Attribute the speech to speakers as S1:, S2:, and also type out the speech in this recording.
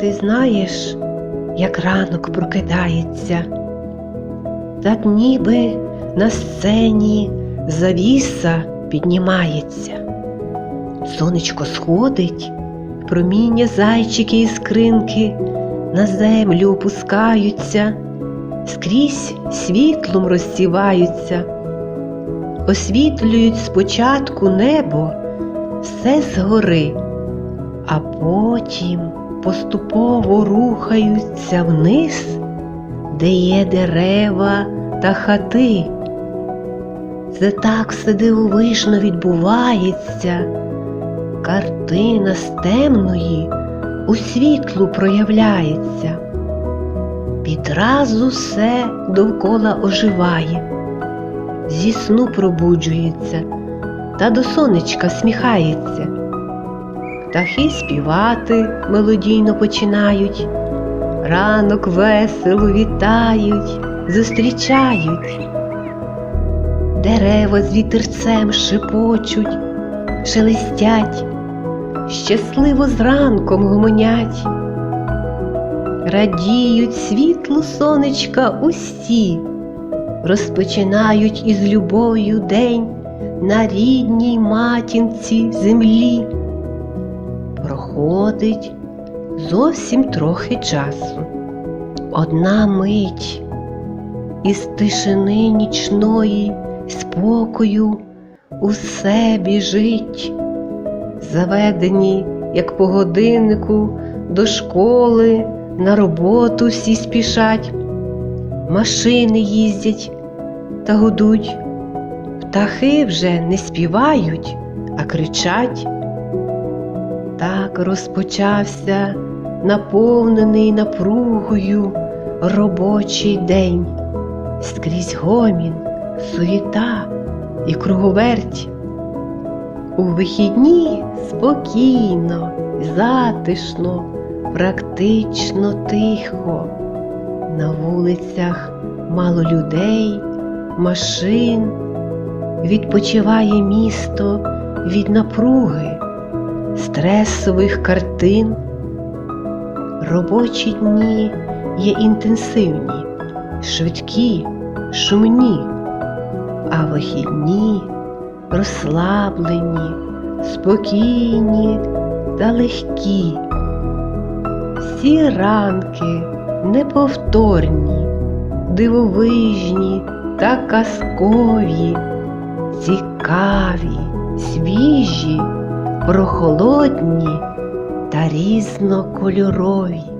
S1: Ти знаєш, як ранок прокидається, так ніби на сцені завіса піднімається. Сонечко сходить, проміння зайчики і скринки на землю опускаються, скрізь світлом розсіваються, освітлюють спочатку небо все згори, а потім поступово рухаються вниз, де є дерева та хати. Це так все дивовижно відбувається. Картина з темної у світлу проявляється. Відразу все довкола оживає, зі сну пробуджується та до сонечка сміхається. Птахи співати мелодійно починають, ранок весело вітають, зустрічають. Дерева з вітерцем шепочуть, шелестять, щасливо зранком гомонять, радіють світлу сонечка усі, розпочинають із любов'ю день на рідній матінці землі. Проходить зовсім трохи часу, одна мить із тишини нічної спокою усе біжить, заведені, як по годиннику, до школи, на роботу всі спішать, машини їздять та гудуть, птахи вже не співають, а кричать. Так розпочався наповнений напругою робочий день, скрізь гомін, суєта і круговерть. У вихідні спокійно, затишно, практично тихо. На вулицях мало людей, машин, відпочиває місто від напруги, стресових картин. Робочі дні є інтенсивні, швидкі, шумні, а вихідні розслаблені, спокійні та легкі. Всі ранки неповторні, дивовижні та казкові, цікаві, свіжі, прохолодні та різнокольорові.